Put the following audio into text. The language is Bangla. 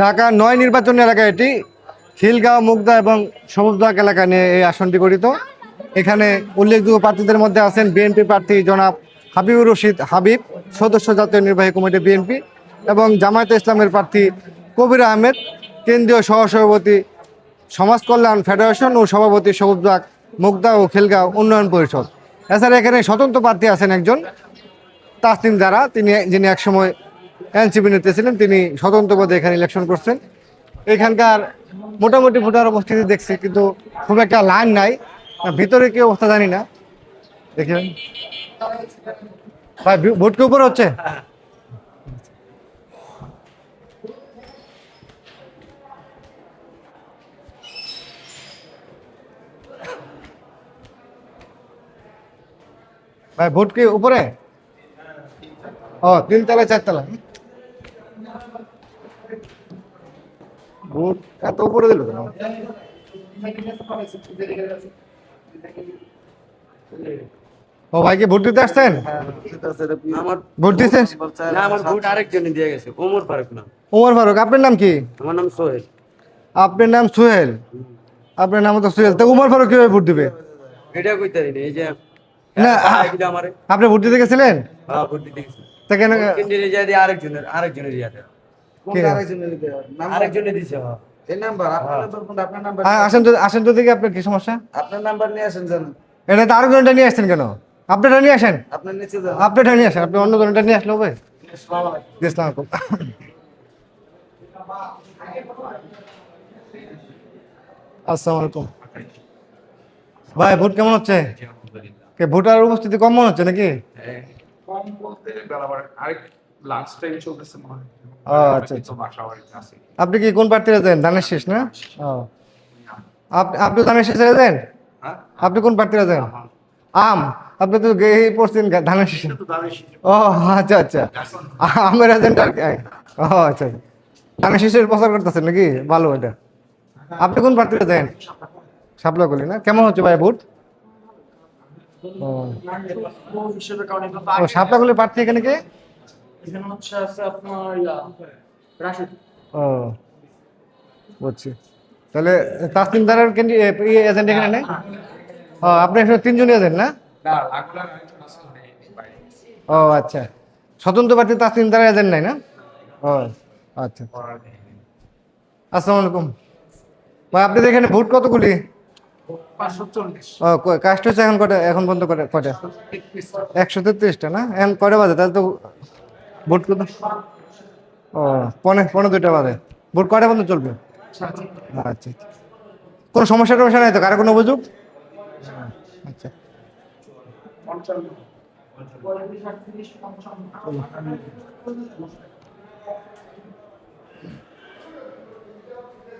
ঢাকা নয় নির্বাচন এলাকা এটি, খিলগাঁও, মুগদা এবং সবুজবাগ এলাকা নিয়ে এই আসনটি গঠিত। এখানে উল্লেখযোগ্য প্রার্থীদের মধ্যে আছেন বিএনপি প্রার্থী জনাব হাবিবুর রশিদ হাবিব, সদস্য জাতীয় নির্বাহী কমিটি বিএনপি এবং জামায়াতে ইসলামের প্রার্থী কবির আহমেদ, কেন্দ্রীয় সহসভাপতি সমাজ কল্যাণ ফেডারেশন ও সভাপতি সবুজবাগ, মুগদা ও খিলগাঁও উন্নয়ন পরিষদ। এছাড়া এখানে স্বতন্ত্র প্রার্থী আছেন একজন, তাসনিম যারা, তিনি যিনি একসময় এনসিপি নেতা ছিলেন, তিনি স্বতন্ত্র পদে এখানে ইলেকশন করছেন। এখানকার মোটামুটি ভোটার উপস্থিতি দেখছি, কিন্তু খুব একটা লাইন নাই। ভিতরে কি অবস্থা জানি না। দেখি। ভাই। ভোট কি উপরে হচ্ছে? ভাই, ভোট কি উপরে? ও তিনতলা চারতলা ভোট এত উপরে দিল কেন? ও ভাইকে ভোট দিতে আসছেন? ভোট দিচ্ছেন আমার ভোট আরেকজনে দিয়ে গেছে ওমর ফারুক নাম। ওমর ফারুক আপনার নাম কি? আমার নাম সোহেল। আপনার নাম সুহেল? আপনার নাম তো সুহেল তো উমর ফারুক কীভাবে ভোট দিবে? এটা কইতে পারি এই যে না আপনি ভোট দিতে গেছিলেন? হ্যাঁ, ভোট দিতে গেছে। তা কেন আরেকজনের আরেকজনের রিয়া দেয় কে? আরেকজনে দিছে হ্যাঁ। এই নাম্বার আপনার নাম্বার কোনটা? আপনার নাম্বার আ- আসেন তো দেখি আপনার কি সমস্যা। আপনার নাম্বার নিয়ে আসেন জান। এটা তো আরও জনটা নিয়ে আসছেন কেন? আপনারটা নিয়ে আসেন। আপনার নিচে আপনারটা নিয়ে আসেন। আপনি অন্য জনটা নিয়ে আসলে হবে? জি, আসসালামু আলাইকুম। আসসালামু আলাইকুম। ভাই ভোট কেমন হচ্ছে? কে ভোটার উপস্থিতি কম মনে হচ্ছে নাকি? কম বলতে আরেক লাঞ্চ টাইম চলতেছে মনে হয় আচ্ছা, আপনি কি কোন প্রার্থীরা দেন? ধানের শেষ না? আপনি আপনি ধানের শেষে দেন? হ্যাঁ? আপনি কোন প্রার্থীরা দেন? আম। আপনি তো গেই পড়ছেন ধানের শেষে। ও আচ্ছা আচ্ছা। আমের এজেন্ট আর ও আচ্ছা। ধানের শেষের প্রচার করতেছেন নাকি? ভালো এটা। আপনি কোন প্রার্থীরা দেন? সাপলা করলি না? কেমন হচ্ছে ভাই ভোট? ও। আগে- সাপলাগুলি প্রার্থী এখানে কে? এখানে হচ্ছে আছে আপনার রাশিদ ও বুঝছি। তাহলে তাসলিম দারার এজেন্ট এখানে নেই? ও আপনি এখানে তিনজনই এজেন্ট না। ও আচ্ছা। স্বতন্ত্র প্রার্থী তাসলিম দারা এজেন্ট নাই না? ও আচ্ছা করার আসসালামু আলাইকুম। ভাই আপনাদের এখানে ভোট কতগুলি ও কাস্ট হচ্ছে এখন কটা এখন পর্যন্ত কটা কটা? একশো তেত্রিশটা না? এখন কটা বাজে? তাহলে তো ভোট কত? ও, পনে পনেরো দুইটা বাজে। ভোট কটা পর্যন্ত চলবে? আচ্ছা আচ্ছা। কোনো সমস্যা টমস্যা নাই তো? কারও কোনো অভিযোগ? আচ্ছা।